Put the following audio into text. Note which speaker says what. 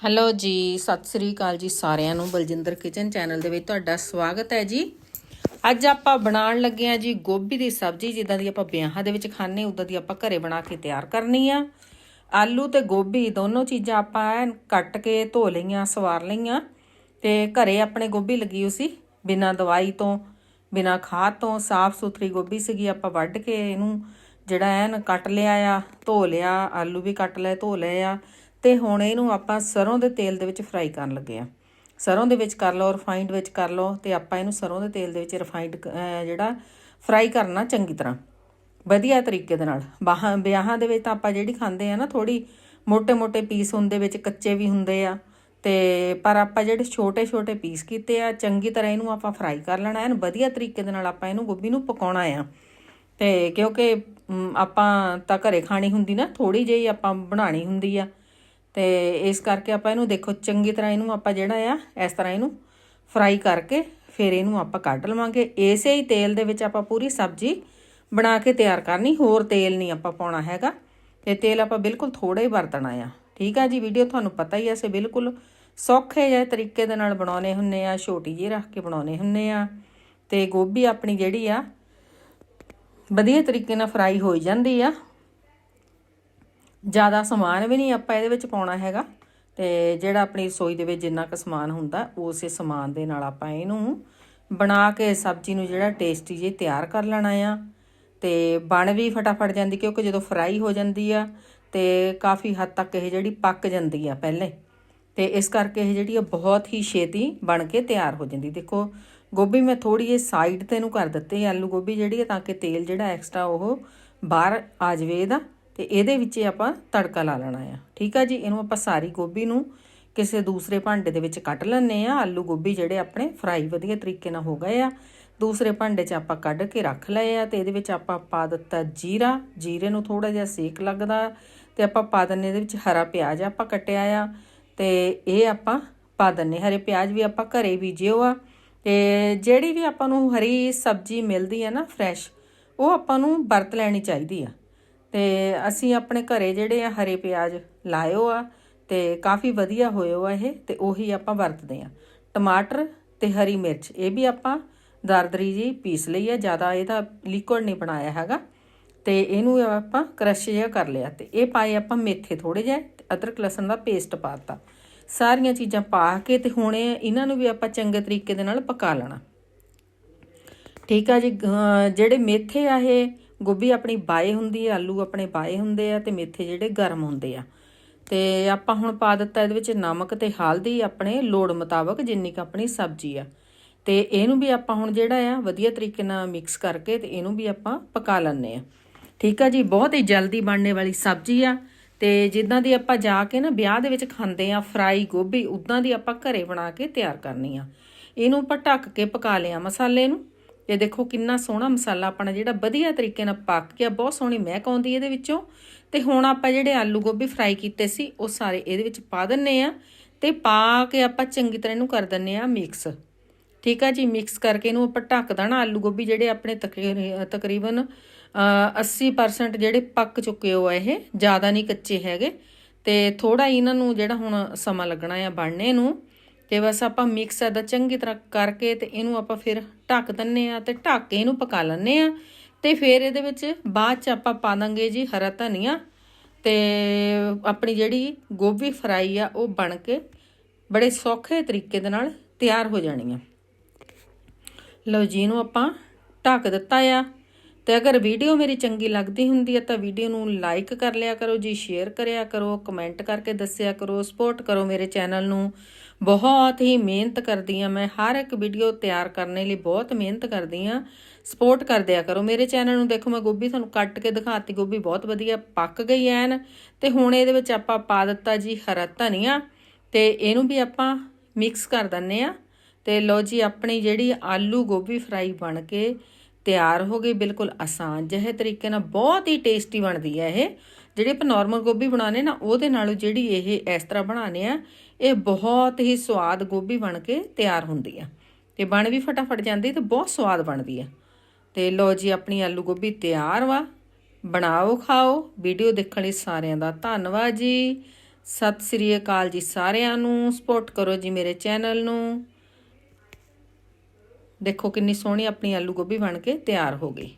Speaker 1: Hello ਜੀ, ਸਤਿ ਸ੍ਰੀ ਅਕਾਲ ਜੀ ਸਾਰਿਆਂ ਨੂੰ ਬਲਜਿੰਦਰ ਕਿਚਨ ਚੈਨਲ ਦੇ ਵਿੱਚ ਤੁਹਾਡਾ ਸਵਾਗਤ ਹੈ ਜੀ। ਅੱਜ ਆਪਾਂ ਬਣਾਉਣ ਲੱਗੇ ਆ ਜੀ ਗੋਭੀ ਦੀ ਸਬਜ਼ੀ, ਜਿੱਦਾਂ ਦੀ ਆਪਾਂ ਵਿਆਹਾਂ ਦੇ ਵਿੱਚ ਖਾਂਦੇ ਉਦਾਂ ਦੀ ਆਪਾਂ ਘਰੇ ਬਣਾ ਕੇ ਤਿਆਰ ਕਰਨੀ ਆ। ਆਲੂ ਤੇ ਗੋਭੀ ਦੋਨੋਂ ਚੀਜ਼ਾਂ ਆਪਾਂ ਐਨ ਕੱਟ ਕੇ ਧੋ ਲਈਆਂ, ਸਵਾਰ ਲਈਆਂ ਤੇ ਘਰੇ ਆਪਣੇ ਗੋਭੀ ਲੱਗੀ ਹੋਈ ਸੀ। ਬਿਨਾਂ ਦਵਾਈ ਤੋਂ, ਬਿਨਾਂ ਖਾਦ ਤੋਂ ਸਾਫ਼ ਸੁਥਰੀ ਗੋਭੀ ਸੀਗੀ, ਆਪਾਂ ਵੱਢ ਕੇ ਇਹਨੂੰ ਜਿਹੜਾ ਐਨ ਕੱਟ ਲਿਆ ਆ, ਧੋ ਲਿਆ, ਆਲੂ ਵੀ ਕੱਟ ਲਏ, ਧੋ ਲਏ ਆ। ਤੇ ਹੁਣ ਇਹਨੂੰ ਆਪਾਂ ਸਰੋਂ ਦੇ ਤੇਲ ਦੇ ਵਿੱਚ ਫਰਾਈ ਕਰਨ ਲੱਗੇ ਆ ਸਰੋਂ ਦੇ ਵਿੱਚ ਕਰ ਲਓ ਰਿਫਾਈਨਡ ਵਿੱਚ ਕਰ ਲਓ ਤੇ ਆਪਾਂ ਇਹਨੂੰ ਸਰੋਂ ਦੇ ਤੇਲ ਦੇ ਵਿੱਚ ਰਿਫਾਈਨਡ ਜਿਹੜਾ ਫਰਾਈ ਕਰਨਾ ਚੰਗੀ ਤਰ੍ਹਾਂ। ਵਧੀਆ ਤਰੀਕੇ ਦੇ ਨਾਲ। ਬਾਹਾਂ ਵਿਆਹਾਂ ਦੇ ਵਿੱਚ ਤਾਂ ਆਪਾਂ ਜਿਹੜੀ ਖਾਂਦੇ ਆ ਨਾ ਥੋੜੀ ਮੋਟੇ ਮੋਟੇ ਪੀਸ ਹੁੰਦੇ ਵਿੱਚ ਕੱਚੇ ਵੀ ਹੁੰਦੇ ਆ ਤੇ ਪਰ ਆਪਾਂ ਜਿਹੜੇ ਛੋਟੇ-ਛੋਟੇ ਪੀਸ ਕੀਤੇ ਆ, ਚੰਗੀ ਤਰ੍ਹਾਂ ਇਹਨੂੰ ਆਪਾਂ ਫਰਾਈ ਕਰ ਲੈਣਾ। ਐਨ ਵਧੀਆ ਤਰੀਕੇ ਦੇ ਨਾਲ ਆਪਾਂ ਇਹਨੂੰ ਗੋਭੀ ਨੂੰ ਪਕਾਉਣਾ ਆ। ਤੇ ਕਿਉਂਕਿ ਆਪਾਂ ਤਾਂ ਘਰੇ ਖਾਣੀ ਹੁੰਦੀ ਨਾ ਥੋੜੀ ਜਿਹੀ ਆਪਾਂ ਬਣਾਣੀ ਹੁੰਦੀ ਆ। ਤੇ ਇਸ ਕਰਕੇ ਆਪਾਂ ਇਹਨੂੰ ਦੇਖੋ ਚੰਗੀ ਤਰ੍ਹਾਂ ਇਹਨੂੰ ਆਪਾਂ ਜਿਹੜਾ ਆ, ਇਸ ਤਰ੍ਹਾਂ ਇਹਨੂੰ ਫਰਾਈ ਕਰਕੇ ਫਿਰ ਇਹਨੂੰ ਆਪਾਂ ਕੱਢ ਲਵਾਂਗੇ। ਇਸੇ ਹੀ ਤੇਲ ਦੇ ਵਿੱਚ ਆਪਾਂ ਪੂਰੀ ਸਬਜ਼ੀ ਬਣਾ ਕੇ ਤਿਆਰ ਕਰਨੀ, ਹੋਰ ਤੇਲ ਨਹੀਂ ਆਪਾਂ ਪਾਉਣਾ ਹੈਗਾ। ਤੇ ਤੇਲ ਆਪਾਂ ਬਿਲਕੁਲ ਥੋੜਾ ਹੀ ਵਰਤਣਾ ਆ। ਠੀਕ ਆ ਜੀ, ਵੀਡੀਓ ਤੁਹਾਨੂੰ ਪਤਾ ਹੀ ਐ ਸੇ ਬਿਲਕੁਲ ਸੌਖੇ ਜਿਹੇ ਤਰੀਕੇ ਦੇ ਨਾਲ ਬਣਾਉਣੇ ਹੁੰਨੇ ਆ, ਛੋਟੀ ਜਿਹੀ ਰੱਖ ਕੇ ਬਣਾਉਣੇ ਹੁੰਨੇ ਆ। ਤੇ ਗੋਭੀ ਆਪਣੀ ਜਿਹੜੀ ਆ, ਵਧੀਆ ਤਰੀਕੇ ਨਾਲ ਫਰਾਈ ਹੋਈ ਜਾਂਦੀ ਆ। ਜ਼ਿਆਦਾ ਸਮਾਨ ਵੀ ਨਹੀਂ ਆਪਾਂ ਇਹਦੇ ਵਿੱਚ ਪਾਉਣਾ ਹੈਗਾ। ਤੇ ਜਿਹੜਾ ਆਪਣੀ ਰਸੋਈ ਦੇ ਵਿੱਚ ਜਿੰਨਾ ਕੁ ਸਮਾਨ ਹੁੰਦਾ, ਉਸੇ ਸਮਾਨ ਦੇ ਨਾਲ ਆਪਾਂ ਇਹਨੂੰ ਬਣਾ ਕੇ ਸਬਜ਼ੀ ਨੂੰ ਜਿਹੜਾ ਟੇਸਟੀ ਜੇ ਤਿਆਰ ਕਰ ਲੈਣਾ ਆ। ਤੇ ਬਣ ਵੀ ਫਟਾਫਟ ਜਾਂਦੀ ਕਿਉਂਕਿ ਜਦੋਂ ਫਰਾਈ ਹੋ ਜਾਂਦੀ ਆ, ਤੇ ਕਾਫੀ ਹੱਦ ਤੱਕ ਇਹ ਜਿਹੜੀ ਪੱਕ ਜਾਂਦੀ ਆ ਪਹਿਲੇ। ਤੇ ਇਸ ਕਰਕੇ ਇਹ ਜਿਹੜੀ ਆ ਬਹੁਤ ਹੀ ਛੇਤੀ ਬਣ ਕੇ ਤਿਆਰ ਹੋ ਜਾਂਦੀ। ਦੇਖੋ, ਗੋਭੀ ਮੈਂ ਥੋੜੀ ਜਿਹੀ ਸਾਈਡ ਤੇ ਨੂੰ ਕਰ ਦਿੱਤੀ, ਆਲੂ ਗੋਭੀ ਜਿਹੜੀ ਆ ਤਾਂ ਕਿ ਤੇਲ ਜਿਹੜਾ ਐਕਸਟਰਾ ਉਹ ਬਾਹਰ ਆ ਜਾਵੇ ਇਹਦਾ। ਤੇ ਇਹਦੇ ਵਿੱਚ ਆਪਾਂ ਤੜਕਾ ਲਾ ਲੈਣਾ ਆ। ਠੀਕ ਆ ਜੀ? ਇਹਨੂੰ ਆਪਾਂ ਸਾਰੀ ਗੋਭੀ ਨੂੰ ਕਿਸੇ ਦੂਸਰੇ ਭਾਂਡੇ ਦੇ ਵਿੱਚ ਕੱਟ ਲੈਣੇ ਆ। ਆਲੂ ਗੋਭੀ ਜਿਹੜੇ ਆਪਣੇ ਫਰਾਈ ਵਧੀਆ ਤਰੀਕੇ ਨਾਲ ਹੋ ਗਏ ਆ। ਦੂਸਰੇ ਭਾਂਡੇ 'ਚ ਆਪਾਂ ਕੱਢ ਕੇ ਰੱਖ ਲਏ ਆ ਤੇ ਇਹਦੇ ਵਿੱਚ ਆਪਾਂ ਪਾ ਦਿੱਤਾ ਜੀਰਾ। ਜੀਰੇ ਨੂੰ ਥੋੜਾ ਜਿਹਾ ਸੇਕ ਲੱਗਦਾ ਤੇ ਆਪਾਂ ਪਾ ਦਿੰਨੇ ਇਹਦੇ ਵਿੱਚ ਹਰਾ ਪਿਆਜ਼ ਆਪਾਂ ਕੱਟਿਆ ਆ। ਤੇ ਇਹ ਆਪਾਂ ਪਾ ਦਿੰਨੇ ਹਰੇ ਪਿਆਜ਼ ਵੀ ਆਪਾਂ ਘਰੇ ਬੀਜਿਓ ਆ। ਤੇ ਜਿਹੜੀ ਵੀ ਆਪਾਂ ਨੂੰ ਹਰੀ ਸਬਜ਼ੀ ਮਿਲਦੀ ਆ ਨਾ ਫਰੈਸ਼ ਉਹ ਆਪਾਂ ਨੂੰ ਵਰਤ ਲੈਣੀ ਚਾਹੀਦੀ ਆ। ਤੇ ਅਸੀਂ ਆਪਣੇ ਘਰੇ ਜਿਹੜੇ ਆ ਹਰੇ ਪਿਆਜ਼ ਲਾਇਓ ਆ ਤੇ ਕਾਫੀ ਵਧੀਆ ਹੋਇਓ ਆ ਇਹ ਤੇ ਉਹੀ ਆਪਾਂ ਵਰਤਦੇ ਆ। ਟਮਾਟਰ ਤੇ ਹਰੀ ਮਿਰਚ, ਇਹ ਵੀ ਆਪਾਂ ਦਰਦਰੀ ਜੀ ਪੀਸ ਲਈ ਆ, ਜ਼ਿਆਦਾ ਇਹਦਾ ਲਿਕੁਇਡ ਨਹੀਂ ਬਣਾਇਆ ਹੈਗਾ ਤੇ ਇਹਨੂੰ ਆਪਾਂ ਕ੍ਰਸ਼ ਜਿਹਾ ਕਰ ਲਿਆ ਤੇ ਇਹ ਪਾਏ ਆਪਾਂ ਮੇਥੇ ਥੋੜੇ ਜਿਹੇ ਤੇ ਅਦਰਕ ਲਸਣ ਦਾ ਪੇਸਟ ਪਾਤਾ ਸਾਰੀਆਂ ਚੀਜ਼ਾਂ ਪਾ ਕੇ ਤੇ ਹੁਣ ਇਹਨਾਂ ਨੂੰ ਵੀ ਆਪਾਂ ਚੰਗੇ ਤਰੀਕੇ ਦੇ ਨਾਲ ਪਕਾ ਲੈਣਾ। ਠੀਕ ਆ ਜੀ ਜਿਹੜੇ ਮੇਥੇ ਆ ਇਹ ਗੋਭੀ ਆਪਣੀ ਬਾਏ ਹੁੰਦੀ ਆ ਆਲੂ ਆਪਣੇ ਬਾਏ ਹੁੰਦੇ ਆ ਤੇ ਮੇਥੇ ਜਿਹੜੇ ਗਰਮ ਹੁੰਦੇ ਆ। ਤੇ ਆਪਾਂ ਹੁਣ ਪਾ ਦਿੱਤਾ ਇਹਦੇ ਵਿੱਚ ਨਮਕ ਤੇ ਹਲਦੀ ਆਪਣੇ ਲੋੜ ਮੁਤਾਬਕ ਜਿੰਨੀ ਕ ਆਪਣੀ ਸਬਜ਼ੀ ਆ। ਤੇ ਇਹਨੂੰ ਵੀ ਆਪਾਂ ਹੁਣ ਜਿਹੜਾ ਆ, ਵਧੀਆ ਤਰੀਕੇ ਨਾਲ ਮਿਕਸ ਕਰਕੇ ਤੇ ਇਹਨੂੰ ਵੀ ਆਪਾਂ ਪਕਾ ਲੈਣੇ ਆ। ਠੀਕ ਆ ਜੀ, ਬਹੁਤ ਹੀ ਜਲਦੀ ਬਣਨੇ ਵਾਲੀ ਸਬਜ਼ੀ ਆ। ਤੇ ਜਿੱਦਾਂ ਦੀ ਆਪਾਂ ਜਾ ਕੇ ਨਾ ਵਿਆਹ ਦੇ ਵਿੱਚ ਖਾਂਦੇ ਆ ਫਰਾਈ ਗੋਭੀ, ਉਦਾਂ ਦੀ ਆਪਾਂ ਘਰੇ ਬਣਾ ਕੇ ਤਿਆਰ ਕਰਨੀ ਆ। ਇਹਨੂੰ ਆਪਾਂ ਢੱਕ ਕੇ ਪਕਾ ਲਿਆ ਮਸਾਲੇ ਨੂੰ। ਇਹ ਦੇਖੋ ਕਿੰਨਾ ਸੋਹਣਾ ਮਸਾਲਾ ਆਪਣਾ ਜਿਹੜਾ ਵਧੀਆ ਤਰੀਕੇ ਨਾਲ ਪੱਕ ਗਿਆ ਬਹੁਤ ਸੋਹਣੀ ਮਹਿਕ ਆਉਂਦੀ ਇਹਦੇ ਵਿੱਚੋਂ। ਤੇ ਹੁਣ ਆਪਾਂ ਜਿਹੜੇ ਆਲੂ ਗੋਭੀ ਫਰਾਈ ਕੀਤੇ ਸੀ ਉਹ ਸਾਰੇ ਇਹਦੇ ਵਿੱਚ ਪਾ ਦਿੰਨੇ ਆ ਤੇ ਪਾ ਕੇ ਆਪਾਂ ਚੰਗੀ ਤਰ੍ਹਾਂ ਇਹਨੂੰ ਕਰ ਦਿੰਨੇ ਆ ਮਿਕਸ ਠੀਕ ਆ ਜੀ ਮਿਕਸ ਕਰਕੇ ਇਹਨੂੰ ਆਪਾਂ ਢੱਕ ਦੇਣਾ ਆਲੂ ਗੋਭੀ ਜਿਹੜੇ ਆਪਣੇ ਤਕਰੀ- ਤਕਰੀਬਨ ਅ, 80% ਜਿਹੜੇ ਪੱਕ ਚੁੱਕੇ ਹੋ ਆ ਇਹ ਜ਼ਿਆਦਾ ਨਹੀਂ ਕੱਚੇ ਹੈਗੇ। ਤੇ ਥੋੜਾ ਇਹਨਾਂ ਨੂੰ ਜਿਹੜਾ ਹੁਣ ਸਮਾਂ ਲੱਗਣਾ ਆ ਬਣਨੇ ਨੂੰ ਤੇ ਬਸ ਆਪਾਂ ਮਿਕਸ ਇਹਦਾ ਚੰਗੀ ਤਰ੍ਹਾਂ ਕਰਕੇ ਤੇ ਇਹਨੂੰ ਆਪਾਂ ਫਿਰ ਢੱਕ ਦਿੰਨੇ ਆ ਤੇ ਢੱਕ ਕੇ ਇਹਨੂੰ ਪਕਾ ਲੈਂਦੇ ਆ ਤੇ ਫਿਰ ਇਹਦੇ ਵਿੱਚ ਬਾਅਦ ਚ ਆਪਾਂ ਪਾ ਦਾਂਗੇ ਜੀ ਹਰਾ ਧਨੀਆ ਤੇ ਆਪਣੀ ਜਿਹੜੀ ਗੋਭੀ ਫਰਾਈ ਆ ਉਹ ਬਣ ਕੇ ਬੜੇ ਸੌਖੇ ਤਰੀਕੇ ਦੇ ਨਾਲ ਤਿਆਰ ਹੋ ਜਾਣੀ ਆ। ਲਓ ਜੀ, ਇਹਨੂੰ ਆਪਾਂ ਢੱਕ ਦਿੱਤਾ ਆ। ਤੇ ਅਗਰ ਵੀਡੀਓ ਮੇਰੀ ਚੰਗੀ ਲੱਗਦੀ ਹੁੰਦੀ ਹੈ ਤਾਂ ਵੀਡੀਓ ਨੂੰ ਲਾਈਕ ਕਰ ਲਿਆ ਕਰੋ ਜੀ, ਸ਼ੇਅਰ ਕਰਿਆ ਕਰੋ, ਕਮੈਂਟ ਕਰਕੇ ਦੱਸਿਆ ਕਰੋ, ਸਪੋਰਟ ਕਰੋ ਮੇਰੇ ਚੈਨਲ ਨੂੰ। ਬਹੁਤ ਹੀ ਮਿਹਨਤ ਕਰਦੀ ਆ ਮੈਂ, ਹਰ ਇੱਕ ਵੀਡੀਓ ਤਿਆਰ ਕਰਨ ਲਈ ਬਹੁਤ ਮਿਹਨਤ ਕਰਦੀ ਆ ਸਪੋਰਟ ਕਰ ਦਿਆ ਕਰੋ। ਮੇਰੇ ਚੈਨਲ ਨੂੰ ਦੇਖੋ, ਮੈਂ ਗੋਭੀ ਤੁਹਾਨੂੰ ਕੱਟ ਕੇ ਦਿਖਾਤੀ। ਗੋਭੀ ਬਹੁਤ ਵਧੀਆ ਪੱਕ ਗਈ ਐਨ। ਤੇ ਹੁਣ ਇਹਦੇ ਵਿੱਚ ਆਪਾਂ ਪਾ ਦਿੱਤਾ ਜੀ ਹਰਾ ਧਨੀਆ। ਤੇ ਇਹਨੂੰ ਵੀ ਆਪਾਂ ਮਿਕਸ ਕਰ ਦਿੰਨੇ ਆ ਤੇ ਲੋ ਜੀ, ਆਪਣੀ ਜਿਹੜੀ ਆਲੂ ਗੋਭੀ ਫਰਾਈ ਬਣ ਕੇ ਤਿਆਰ ਹੋ ਗਈ, ਬਿਲਕੁਲ ਆਸਾਨ ਜਿਹੇ ਤਰੀਕੇ ਨਾਲ, ਬਹੁਤ ਹੀ ਟੇਸਟੀ ਬਣਦੀ ਹੈ ਇਹ। ਜਿਹੜੀ ਆਪਾਂ ਨਾਰਮਲ ਗੋਭੀ ਬਣਾਣੇ ਨਾ, ਉਹਦੇ ਨਾਲੋਂ ਜਿਹੜੀ ਇਹ ਇਸ ਤਰ੍ਹਾਂ ਬਣਾਣੇ ਆ ਇਹ ਬਹੁਤ ਹੀ ਸਵਾਦ ਗੋਭੀ ਬਣ ਕੇ ਤਿਆਰ ਹੁੰਦੀ ਆ। ਤੇ ਬਣ ਵੀ ਫਟਾਫਟ ਜਾਂਦੀ ਤੇ ਬਹੁਤ ਸਵਾਦ ਬਣਦੀ ਆ। ਤੇ ਲੋ ਜੀ, ਆਪਣੀ ਆਲੂ ਗੋਭੀ ਤਿਆਰ ਵਾ। ਬਣਾਓ, ਖਾਓ। ਵੀਡੀਓ ਦੇਖਣ ਲਈ ਸਾਰਿਆਂ ਦਾ ਧੰਨਵਾਦ ਜੀ। ਸਤਿ ਸ੍ਰੀ ਅਕਾਲ ਜੀ ਸਾਰਿਆਂ ਨੂੰ। ਸਪੋਰਟ ਕਰੋ ਜੀ ਮੇਰੇ ਚੈਨਲ ਨੂੰ। ਦੇਖੋ ਕਿੰਨੀ ਸੋਹਣੀ ਆਪਣੀ ਆਲੂ ਗੋਭੀ ਬਣ ਕੇ ਤਿਆਰ ਹੋ ਗਈ।